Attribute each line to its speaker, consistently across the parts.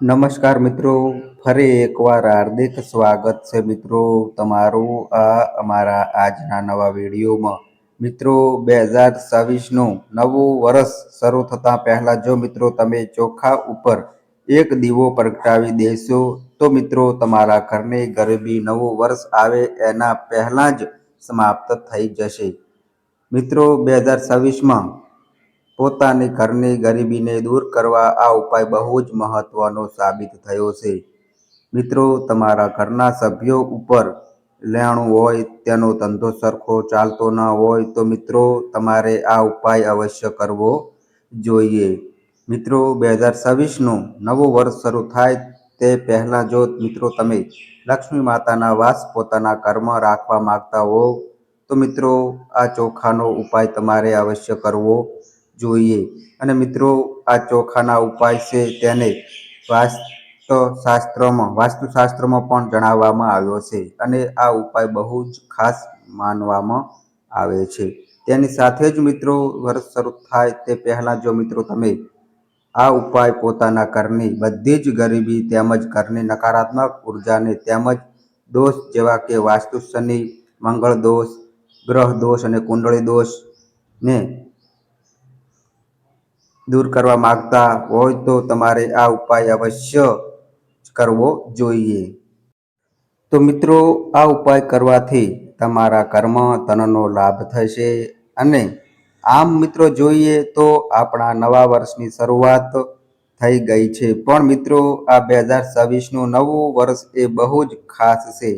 Speaker 1: નમસ્કાર મિત્રો, ફરી એકવાર હાર્દિક સ્વાગત છે મિત્રો તમારું આ અમારા આજના નવા વિડીયોમાં. મિત્રો, બે હજાર છવ્વીસનું નવું વર્ષ શરૂ થતાં પહેલાં જો મિત્રો તમે ચોખા ઉપર એક દીવો પ્રગટાવી દેશો, તો મિત્રો તમારા ઘરની ગરીબી નવું વર્ષ આવે એના પહેલાં જ સમાપ્ત થઈ જશે. મિત્રો, બે હજાર છવ્વીસમાં પોતાની ઘરની ગરીબીને દૂર કરવા આ ઉપાય બહુ જ મહત્વનો સાબિત થયો છે. મિત્રો, તમારા ઘરના સભ્યો ઉપર લેણું હોય, તેનો ધંધો સરખો ચાલતો ન હોય, તો મિત્રો, તમારે આ ઉપાય અવશ્ય કરવો જોઈએ. મિત્રો બે હજાર છવ્વીસનું નવું વર્ષ શરૂ થાય તે પહેલાં જો મિત્રો તમે લક્ષ્મી માતાના વાસ પોતાના કર્મ રાખવા માંગતા હો, તો મિત્રો, આ ચોખાનો ઉપાય તમારે અવશ્ય કરવો જોઈએ. અને મિત્રો, આ ચોખાના ઉપાય છે તેને વાસ્તુશાસ્ત્રમાં વાસ્તુશાસ્ત્રમાં પણ જણાવવામાં આવ્યો છે. અને આ ઉપાય બહુ જ ખાસ માનવામાં આવે છે. તેની સાથે જ મિત્રો, વર્ષ શરૂ થાય તે પહેલાં જો મિત્રો તમે આ ઉપાય પોતાના ઘરની બધી જ ગરીબી તેમજ ઘરની નકારાત્મક ઉર્જાને તેમજ દોષ જેવા કે વાસ્તુ શનિ, મંગળ દોષ, ગ્રહ દોષ અને કુંડળી દોષને દૂર કરવા માંગતા હોય તો તમારે આ ઉપાય અવશ્ય કરવો જોઈએ. તો મિત્રો, આ ઉપાય કરવાથી તમારા કર્મ ધનનો લાભ થશે અને આમ મિત્રો જોઈએ તો આપણા નવા વર્ષની શરૂઆત થઈ ગઈ છે. પણ મિત્રો, આ બે હજાર છવ્વીસનું નવું વર્ષ એ બહુ જ ખાસ છે.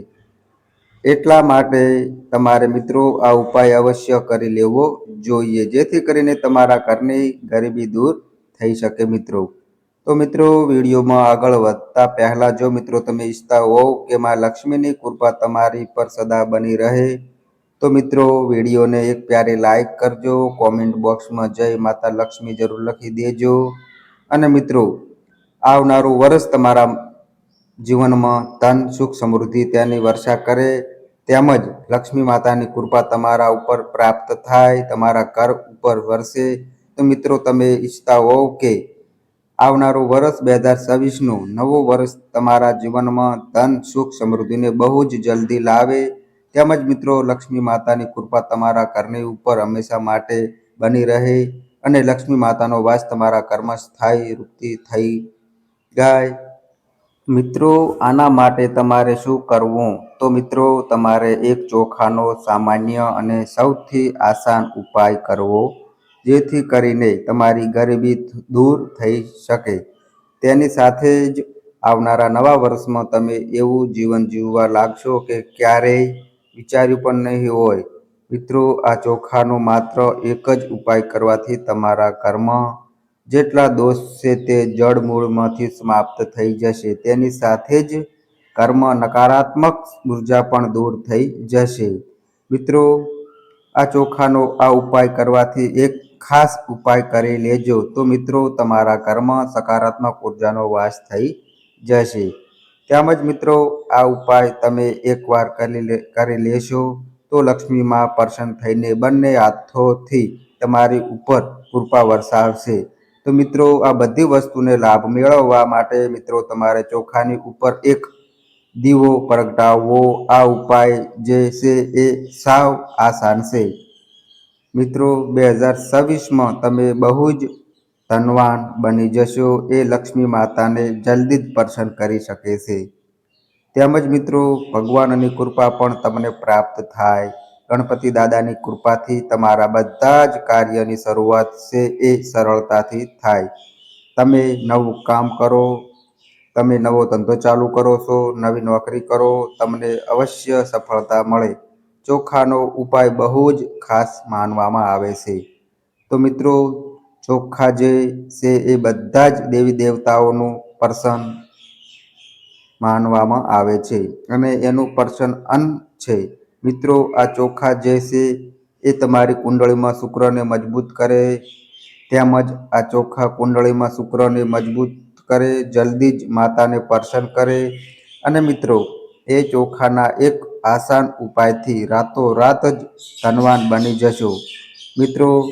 Speaker 1: એટલા માટે તમારે મિત્રો આ ઉપાય અવશ્ય કરી લેવો જોઈએ, જેથી કરીને તમારા ઘરની ગરીબી દૂર થઈ શકે મિત્રો. તો મિત્રો, વિડીયોમાં આગળ વધતા પહેલાં જો મિત્રો તમે ઈચ્છતા હોવ કે માં લક્ષ્મીની કૃપા તમારી પર સદા બની રહે, તો મિત્રો વિડીયોને એક પ્યારી લાઈક કરજો, કોમેન્ટ બોક્સમાં જય માતા લક્ષ્મી જરૂર લખી દેજો. અને મિત્રો, આવનારું વર્ષ તમારા જીવનમાં ધન, સુખ, સમૃદ્ધિ તેની વર્ષા કરે તેમજ લક્ષ્મી માતાની કૃપા તમારા ઉપર પ્રાપ્ત થાય, તમારા કર ઉપર વરસે. તો મિત્રો, તમે ઈચ્છતા હોવ કે આવનારું વર્ષ બે હજાર છવ્વીસનું નવું વર્ષ તમારા જીવનમાં ધન, સુખ, સમૃદ્ધિને બહુ જ જલ્દી લાવે. તેમજ મિત્રો, લક્ષ્મી માતાની કૃપા તમારા ઘરની ઉપર હંમેશા માટે બની રહે અને લક્ષ્મી માતાનો વાસ તમારા કર્મ સ્થાયી રૂપથી થઈ જાય. મિત્રો, આના માટે તમારે શું કરવું? તો મિત્રો, તમારે એક ચોખાનો સામાન્ય અને સૌથી આસાન ઉપાય કરવો, જેથી કરીને તમારી ગરીબી દૂર થઈ શકે. તેની સાથે જ આવનારા નવા વર્ષમાં તમે એવું જીવન જીવવા લાગશો કે ક્યારેય વિચાર્યું પણ નહીં હોય. મિત્રો, આ ચોખાનો માત્ર એક જ ઉપાય કરવાથી તમારા ઘરમાં જેટલા દોષ છે તે જળમૂળમાંથી સમાપ્ત થઈ જશે. તેની સાથે જ કર્મ નકારાત્મક ઊર્જા પણ દૂર થઈ જશે. મિત્રો, આ ચોખાનો આ ઉપાય કરવાથી એક ખાસ ઉપાય કરી લેજો. તો મિત્રો, તમારા કર્મ સકારાત્મક ઉર્જાનો વાસ થઈ જશે. તેમજ મિત્રો, આ ઉપાય તમે એકવાર કરી કરી લેશો તો લક્ષ્મીમાં પ્રસન્ન થઈને બંને હાથોથી તમારી ઉપર કૃપા વરસાવશે. તો મિત્રો, આ બધી વસ્તુને લાભ મેળવવા માટે મિત્રો, તમારે ચોખાની ઉપર એક દીવો પ્રગટાવવો. આ ઉપાય જે છે એ સાવ આસાન છે. મિત્રો, બે હજાર છવ્વીસમાં તમે બહુ જ ધનવાન બની જશો. એ લક્ષ્મી માતાને જલ્દી જ પ્રસન્ન કરી શકે છે. તેમજ મિત્રો, ભગવાનની કૃપા પણ તમને પ્રાપ્ત થાય. ગણપતિ દાદાની કૃપાથી તમારા બધા જ કાર્યની શરૂઆત છે એ સરળતાથી થાય. તમે નવું કામ કરો, તમે નવો ધંધો ચાલુ કરો છો, નવી નોકરી કરો, તમને અવશ્ય સફળતા મળે. ચોખાનો ઉપાય બહુ જ ખાસ માનવામાં આવે છે. તો મિત્રો, ચોખા જે છે એ બધા જ દેવી દેવતાઓનું પર્સન માનવામાં આવે છે અને એનું પર્સન અન્ન છે. મિત્રો, આ ચોખા જે છે એ તમારી કુંડળીમાં શુક્રને મજબૂત કરે. તેમજ આ ચોખા કુંડળીમાં શુક્રને મજબૂત કરે, જલ્દી જ માતાને પર્શન કરે. અને મિત્રો, એ ચોખાના એક આસાન ઉપાયથી રાતોરાત જ ધનવાન બની જશો. મિત્રો,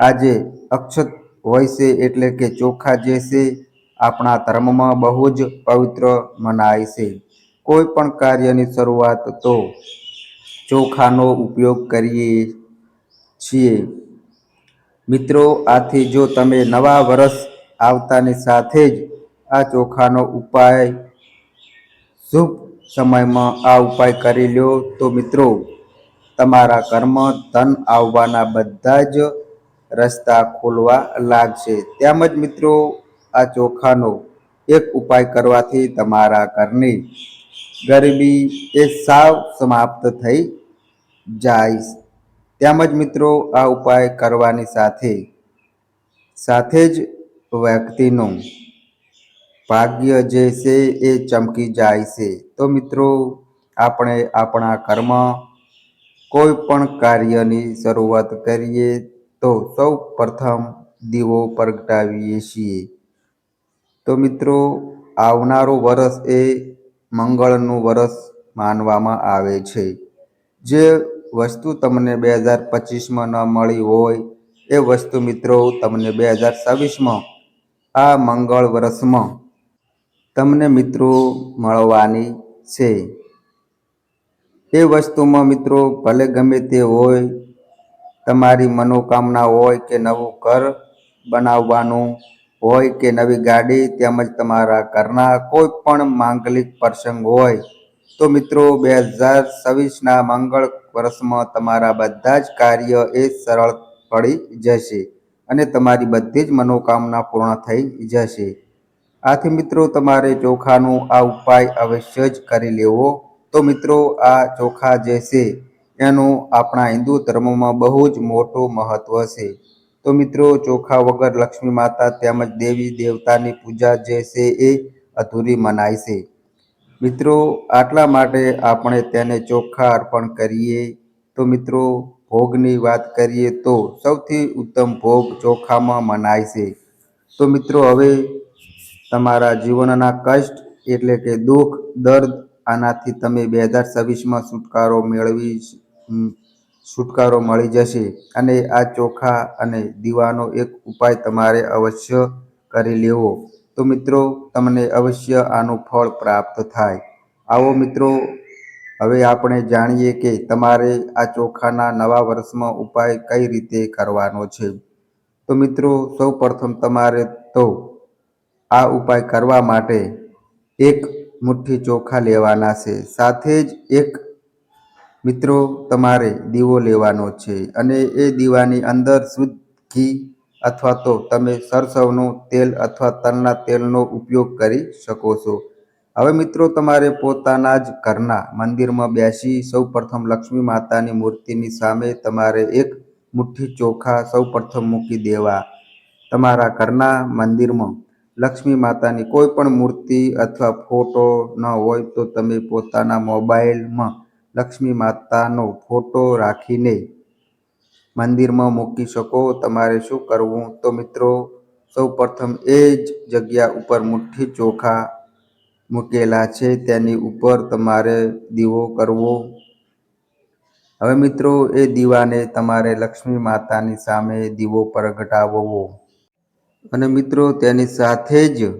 Speaker 1: આજે અક્ષત હોય છે એટલે કે ચોખા જે છે આપણા ધર્મમાં બહુ જ પવિત્ર મનાય છે. કોઈ પણ કાર્યની શરૂઆત તો ચોખાનો ઉપયોગ કરીએ છીએ. મિત્રો, આથી જો તમે નવા વર્ષ આવતાની સાથે જ આ ચોખાનો ઉપાય શુભ સમયમાં આ ઉપાય કરી લ્યો, તો મિત્રો, તમારા ઘરમાં ધન આવવાના બધા જ રસ્તા ખોલવા લાગશે. તેમજ મિત્રો, આ ચોખાનો એક ઉપાય કરવાથી તમારા ઘરની ગરીબી એ સાવ સમાપ્ત થઈ જાય. તેમજ મિત્રો, આ ઉપાય કરવાની સાથે સાથે જ વ્યક્તિનું ભાગ્ય જે છે એ ચમકી જાય છે. તો મિત્રો, આપણે આપણા કર્મ કોઈ પણ કાર્યની શરૂઆત કરીએ તો સૌ પ્રથમ દીવો પ્રગટાવીએ છીએ. તો મિત્રો, આવનારું વરસ એ મંગળનું વરસ માનવામાં આવે છે. જે વસ્તુ તમને બે હજાર પચીસમાં ન મળી હોય, એ વસ્તુ મિત્રો તમને બે હજાર છવ્વીસમાં, આ મંગળ વર્ષમાં તમને મિત્રો મળવાની છે. એ વસ્તુમાં મિત્રો ભલે ગમે તે હોય, તમારી મનોકામના હોય કે નવું ઘર બનાવવાનું હોય કે નવી ગાડી તેમજ તમારા ઘરના કોઈ પણ માંગલિક પ્રસંગ હોય, તો મિત્રો બે હજાર છવ્વીસના મંગળ વર્ષમાં તમારા બધા જ કાર્ય એ સરળ પડી જશે અને તમારી બધી જ મનોકામના પૂર્ણ થઈ જશે. આથી મિત્રો તમારે ચોખાનો આ ઉપાય અવશ્ય જ કરી લેવો. તો મિત્રો આ ચોખા જે છે, એનું આપણા હિન્દુ ધર્મમાં બહુ જ મોટું મહત્વ છે. તો મિત્રો, ચોખા વગર લક્ષ્મી માતા તેમજ દેવી દેવતાની પૂજા જે છે એ અધૂરી મનાય છે. મિત્રો, આટલા માટે આપણે તેને ચોખા અર્પણ કરીએ. તો મિત્રો, ભોગની વાત કરીએ તો સૌથી ઉત્તમ ભોગ ચોખામાં મનાય છે. તો મિત્રો, હવે તમારા જીવનના કષ્ટ એટલે કે દુઃખ, દર્દ આનાથી તમે બે હજાર છવ્વીસમાં છુટકારો મેળવી છુટકારો મળી જશે અને આ ચોખા અને દીવાનો એક ઉપાય તમારે અવશ્ય કરી લેવો. તો મિત્રો, તમને અવશ્ય આનું ફળ પ્રાપ્ત થાય. આવો મિત્રો, હવે આપણે જાણીએ કે તમારે આ ચોખાના નવા વર્ષમાં ઉપાય કઈ રીતે કરવાનો છે. તો મિત્રો સૌ પ્રથમ તમારે તો આ ઉપાય કરવા માટે એક મુઠ્ઠી ચોખા લેવાના છે. સાથે જ એક મિત્રો, તમારે દીવો લેવાનો છે અને એ દીવાની અંદર શુદ્ધ ઘી અથવા તો તમે સરસવનું તેલ અથવા તલના તેલનો ઉપયોગ કરી શકો છો. હવે મિત્રો, તમારે પોતાના જ ઘરના મંદિરમાં બેસી સૌ પ્રથમ લક્ષ્મી માતાની મૂર્તિની સામે તમારે એક મુઠ્ઠી ચોખા સૌ પ્રથમ મૂકી દેવા. તમારા ઘરના મંદિરમાં લક્ષ્મી માતાની કોઈ પણ મૂર્તિ અથવા ફોટો ન હોય તો તમે પોતાના મોબાઈલમાં લક્ષ્મી માતાનો ફોટો રાખીને મંદિરમાં મૂકી શકો. તમારે શું કરવું? તો મિત્રો સૌ પ્રથમ એ જ જગ્યા ઉપર મુઠ્ઠી ચોખા મૂકેલા છે. તેની ઉપર તમારે દીવો કરવો. હવે મિત્રો, એ દીવાને તમારે લક્ષ્મી માતાની સામે દીવો પ્રગટાવવો. અને મિત્રો, તેની સાથે જ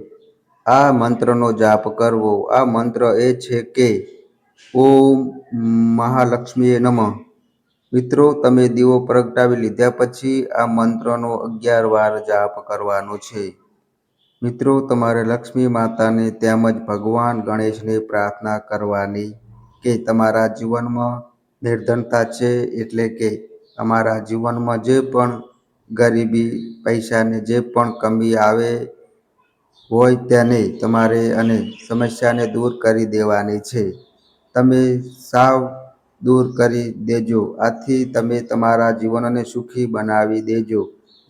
Speaker 1: આ મંત્રનો જાપ કરવો. આ મંત્ર એ છે કે ઓમ મહાલક્ષ્મીએ નમઃ. મિત્રો, તમે દીવો પ્રગટાવી લીધા પછી આ મંત્રનો અગિયાર વાર જાપ કરવાનો છે. મિત્રો, તમારે લક્ષ્મી માતાને તેમજ ભગવાન ગણેશને પ્રાર્થના કરવાની કે તમારા જીવનમાં નિર્ધનતા છે એટલે કે અમારા જીવનમાં જે પણ ગરીબી પૈસાની જે પણ કમી આવે હોય તેને તમારે અને સમસ્યાને દૂર કરી દેવાની છે. તમે સાવ દૂર કરી દેજો. આથી તમે તમારા જીવનને સુખી બનાવી દેજો.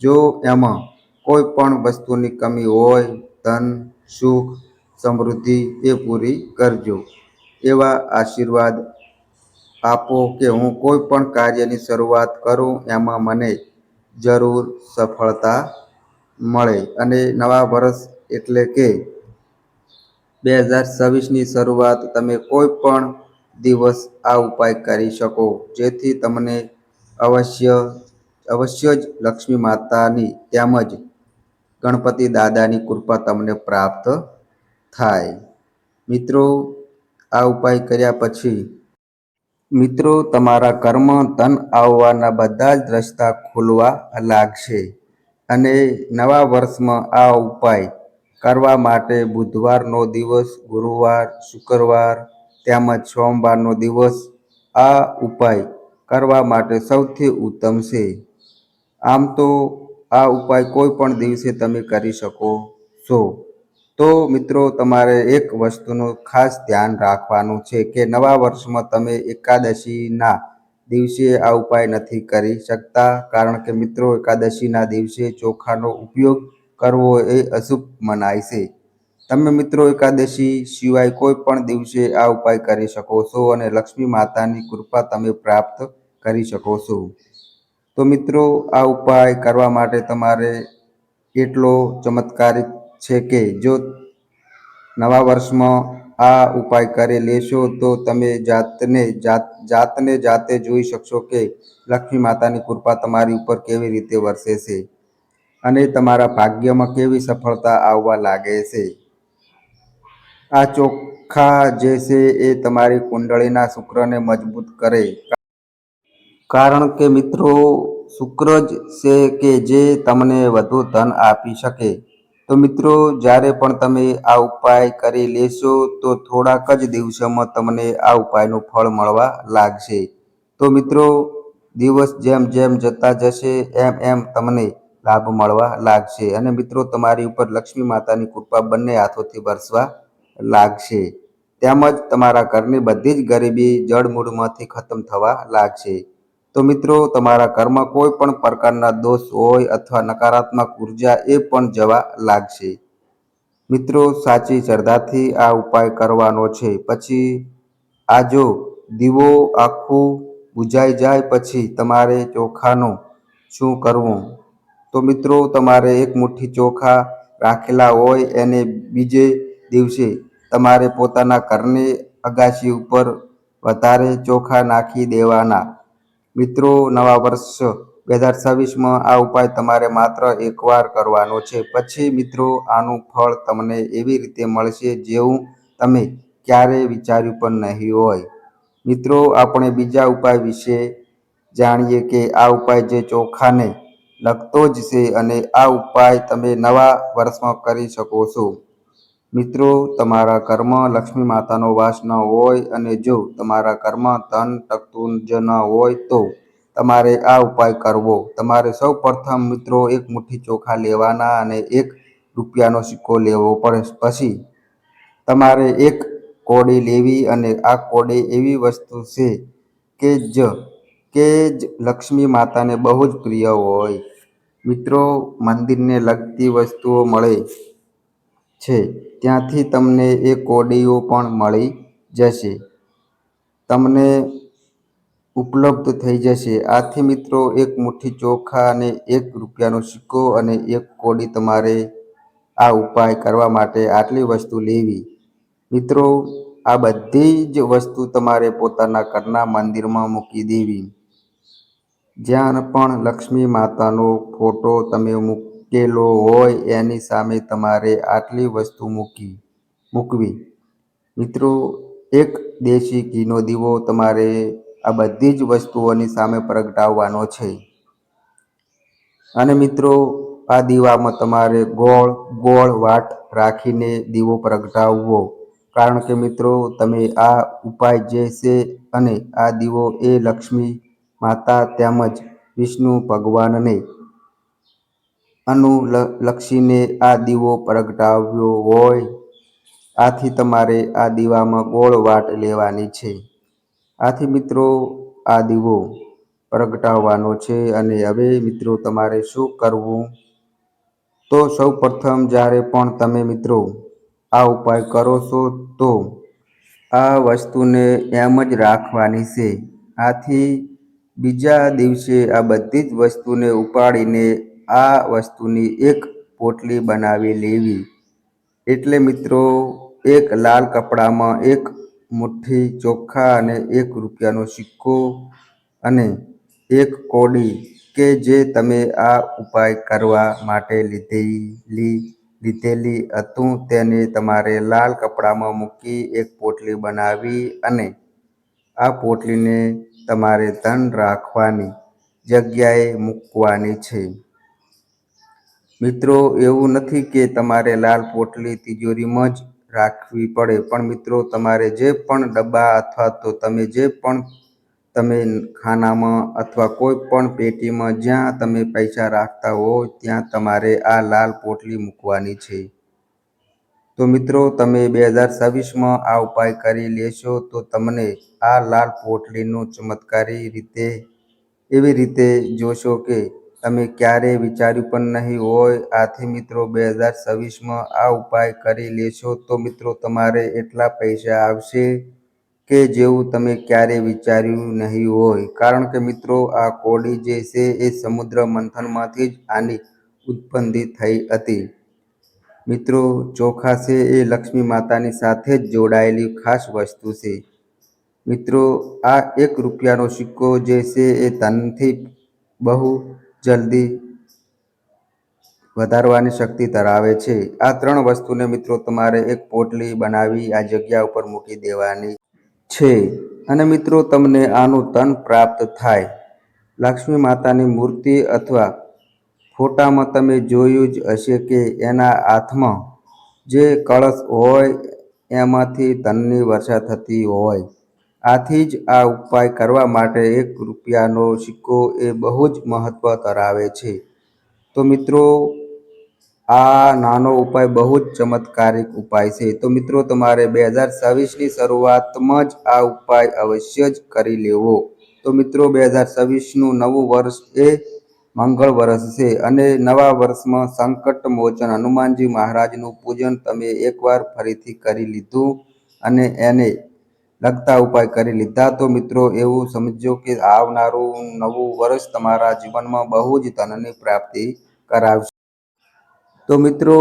Speaker 1: જો એમાં કોઈ પણ વસ્તુની કમી હોય, ધન, સુખ, સમૃદ્ધિ, એ પૂરી કરજો. એવા આશીર્વાદ આપો કે હું કોઈ પણ કાર્યની શરૂઆત કરું, એમાં મને જરૂર સફળતા મળે. અને નવા વર્ષ એટલે કે બે હજાર છવ્વીસની શરૂઆત તમે કોઈ પણ દિવસ આ ઉપાય કરી શકો. જેથી તમને અવશ્ય અવશ્ય જ લક્ષ્મી માતાની તેમજ ગણપતિ દાદાની કૃપા તમને પ્રાપ્ત થાય. મિત્રો, આ ઉપાય કર્યા પછી, મિત્રો, તમારા કર્મ ધન આવવાના બધા જ રસ્તા ખુલવા લાગશે. અને નવા વર્ષમાં આ ઉપાય કરવા માટે બુધવારનો દિવસ, ગુરુવાર, શુક્રવાર, તેમજ સોમવારનો દિવસ આ ઉપાય કરવા માટે સૌથી ઉત્તમ છે. આમ તો આ ઉપાય કોઈ પણ દિવસે તમે કરી શકો છો. તો મિત્રો, તમારે એક વસ્તુનું ખાસ ધ્યાન રાખવાનું છે કે નવા વર્ષમાં તમે એકાદશીના દિવસે આ ઉપાય નથી કરી શકતા. કારણ કે મિત્રો, એકાદશીના દિવસે ચોખાનો ઉપયોગ કરવો એ અશુભ મનાય છે. તમે મિત્રો એકાદશી સિવાય કોઈ પણ દિવસે આ ઉપાય કરી શકો છો અને લક્ષ્મી માતાની કૃપા તમે પ્રાપ્ત કરી શકો છો. તો મિત્રો, આ ઉપાય કરવા માટે તમારે એટલો ચમત્કારિક છે કે જો નવા વર્ષમાં આ ઉપાય કરી લેશો તો તમે જાતને જાત, જાતને જાતે જોઈ શકશો કે લક્ષ્મી માતાની કૃપા તમારી ઉપર કેવી રીતે વરસે છે. અને તમારા ભાગ્યમાં કેવી સફળતા આવવા લાગે છે? આ ચોખ્ખા જે છે એ તમારી કુંડળીના શુક્રને મજબૂત કરે. કારણ કે મિત્રો, શુક્ર જ છે કે જે તમને વધુ ધન આપી શકે. તો મિત્રો, જ્યારે પણ તમે આ ઉપાય કરી લેશો, તો થોડાક જ દિવસોમાં તમને આ ઉપાયનું ફળ મળવા લાગશે. તો મિત્રો, દિવસ જેમ જેમ જતા જશે, એમ એમ તમને લાભ મળવા લાગશે. અને મિત્રો, તમારી ઉપર લક્ષ્મી માતાની કૃપા બંને હાથોથી વરસવા લાગશે. તેમજ તમારા ઘરની બધી જ ગરીબી જળમૂળમાંથી ખતમ થવા લાગશે. તો મિત્રો, તમારા ઘરમાં કોઈ પણ પ્રકારના દોષ હોય અથવા નકારાત્મક ઊર્જા એ પણ જવા લાગશે. મિત્રો, સાચી શ્રદ્ધાથી આ ઉપાય કરવાનો છે. પછી, આ જો દીવો આખું બુજાઈ જાય પછી તમારે ચોખાનું શું કરવું? તો મિત્રો, તમારે એક મુઠ્ઠી ચોખા રાખેલા હોય એને બીજે દિવસે તમારે પોતાના ઘરની અગાશી ઉપર વધારે ચોખા નાખી દેવાના. મિત્રો, નવા વર્ષ બે હજાર છવ્વીસમાં આ ઉપાય તમારે માત્ર એકવાર કરવાનો છે. પછી મિત્રો, આનું ફળ તમને એવી રીતે મળશે જેવું તમે ક્યારેય વિચાર્યું પણ નહીં હોય. મિત્રો, આપણે બીજા ઉપાય વિશે જાણીએ કે આ ઉપાય જે ચોખાને લગતો જ છે અને આ ઉપાય તમે નવા વર્ષમાં કરી શકો છો. મિત્રો, તમારા કર્મ લક્ષ્મી માતાનો વાસ ન હોય અને જો તમારા કર્મ ધન ટકતું જ ન હોય તો તમારે આ ઉપાય કરવો. તમારે સૌ પ્રથમ મિત્રો, એક મુઠ્ઠી ચોખા લેવાના અને એક રૂપિયાનો સિક્કો લેવો પડે. પછી તમારે એક કોડી લેવી અને આ કોડી એવી વસ્તુ છે કે જ કે જ લક્ષ્મી માતાને બહુ જ પ્રિય હોય. મિત્રો, મંદિરને લગતી વસ્તુઓ મળે છે. ત્યાંથી તમને એ કોડીઓ પણ મળી જશે. તમને ઉપલબ્ધ થઈ જશે. આથી મિત્રો, એક મુઠ્ઠી ચોખા અને એક રૂપિયાનો સિક્કો અને એક કોડી તમારે આ ઉપાય કરવા માટે આટલી વસ્તુ લેવી. મિત્રો, આ બધી જ વસ્તુ તમારે પોતાના ઘરના મંદિરમાં મૂકી દેવી. જ્યાં પણ લક્ષ્મી માતાનો ફોટો તમે મૂકેલો હોય, એની સામે તમારે આટલી વસ્તુ મૂકી, મૂકવી. મિત્રો, એક દેશી ઘીનો દીવો તમારે આ બધી જ વસ્તુઓની સામે પ્રગટાવવાનો છે. અને મિત્રો, આ દીવામાં તમારે ગોળ ગોળ વાટ રાખીને દીવો પ્રગટાવવો. કારણ કે મિત્રો, તમે આ ઉપાય જે છે અને આ દીવો એ લક્ષ્મી માતા તેમજ વિષ્ણુ ભગવાનને અનુલક્ષીને આ દીવો પ્રગટાવ્યો હોય. આથી તમારે આ દીવામાં ગોળ વાટ લેવાની છે. આથી મિત્રો, આ દીવો પ્રગટાવવાનો છે અને હવે મિત્રો તમારે શું કરવું? તો સૌ પ્રથમ જ્યારે પણ તમે મિત્રો આ ઉપાય કરો છો, તો આ વસ્તુને એમ જ રાખવાની છે. આથી બીજા દિવસે આ બધી જ વસ્તુને ઉપાડીને આ વસ્તુની એક પોટલી બનાવી લેવી. એટલે મિત્રો, એક લાલ કપડામાં એક મુઠ્ઠી ચોખા અને એક રૂપિયાનો સિક્કો અને એક કોડી કે જે તમે આ ઉપાય કરવા માટે લીધેલી લીધેલી હતું તેને તમારે લાલ કપડામાં મૂકી એક પોટલી બનાવી અને આ પોટલીને તમારે ધન રાખવાની જગ્યાએ મૂકવાની છે. મિત્રો, એવું નથી કે તમારે લાલ પોટલી તિજોરીમાં જ રાખવી પડે, પણ મિત્રો, તમારે જે પણ ડબ્બા અથવા તો તમે જે પણ તમે ખાનામાં અથવા કોઈ પણ પેટીમાં જ્યાં તમે પૈસા રાખતા હો, ત્યાં તમારે આ લાલ પોટલી મૂકવાની છે. તો મિત્રો, તમે બે હજાર છવ્વીસમાં આ ઉપાય કરી લેશો તો તમને આ લાલ પોટલીનું ચમત્કારી રીતે, એવી રીતે જોશો કે તમે ક્યારેય વિચાર્યું પણ નહીં હોય. આથી મિત્રો બે હજાર છવ્વીસમાં આ ઉપાય કરી લેશો તો મિત્રો, તમારે એટલા પૈસા આવશે કે જેવું તમે ક્યારેય વિચાર્યું નહીં હોય. કારણ કે મિત્રો, આ કોડી જે છે, એ સમુદ્ર મંથનમાંથી જ આની ઉત્પન્ન થઈ હતી. મિત્રો, ચોખા છે એ લક્ષ્મી માતાની સાથે જ જોડાયેલી ખાસ વસ્તુ છે. મિત્રો, આ એક રૂપિયાનો સિક્કો જે છે એ ધનથી બહુ જલ્દી વધારવાની શક્તિ ધરાવે છે. આ ત્રણ વસ્તુને મિત્રો, તમારે એક પોટલી બનાવી આ જગ્યા ઉપર મૂકી દેવાની છે. અને મિત્રો, તમને આનું ધન પ્રાપ્ત થાય. લક્ષ્મી માતાની મૂર્તિ અથવા ફોટામાં તમે જોયું જ હશે કે એના હાથમાં જે કળશ હોય, એમાંથી ધનની વર્ષા થતી હોય. આથી જ આ ઉપાય કરવા માટે એક રૂપિયાનો સિક્કો એ બહુ જ મહત્ત્વ ધરાવે છે. તો મિત્રો, આ નાનો ઉપાય બહુ જ ચમત્કારિક ઉપાય છે. તો મિત્રો, તમારે બે હજાર છવ્વીસની શરૂઆતમાં જ આ ઉપાય અવશ્ય જ કરી લેવો. તો મિત્રો, બે હજાર છવ્વીસનું નવું વર્ષ એ મંગળ વર્ષ છે અને નવા વર્ષમાં સંકટ મોચન હનુમાનજી મહારાજનું પૂજન તમે એકવાર ફરીથી કરી લીધું અને એને લગતા ઉપાય કરી લીધા. તો મિત્રો, એવું સમજો કે આવનારું નવું વર્ષ તમારા જીવનમાં બહુ જ ધનની પ્રાપ્તિ કરાવશે. તો મિત્રો,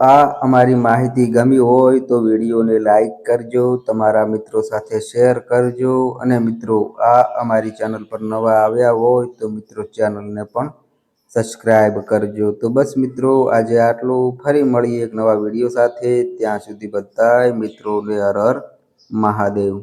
Speaker 1: આ અમારી માહિતી ગમી હોય તો વિડીયોને લાઈક કરજો, તમારા મિત્રો સાથે શેર કરજો અને મિત્રો, આ અમારી ચેનલ પર નવા આવ્યા હોય તો મિત્રો ચેનલને પણ સબસ્ક્રાઈબ કરજો. તો બસ મિત્રો, આજે આટલું. ફરી મળીએ એક નવા વીડિયો સાથે. ત્યાં સુધી બધાય મિત્રોને હર હર મહાદેવ.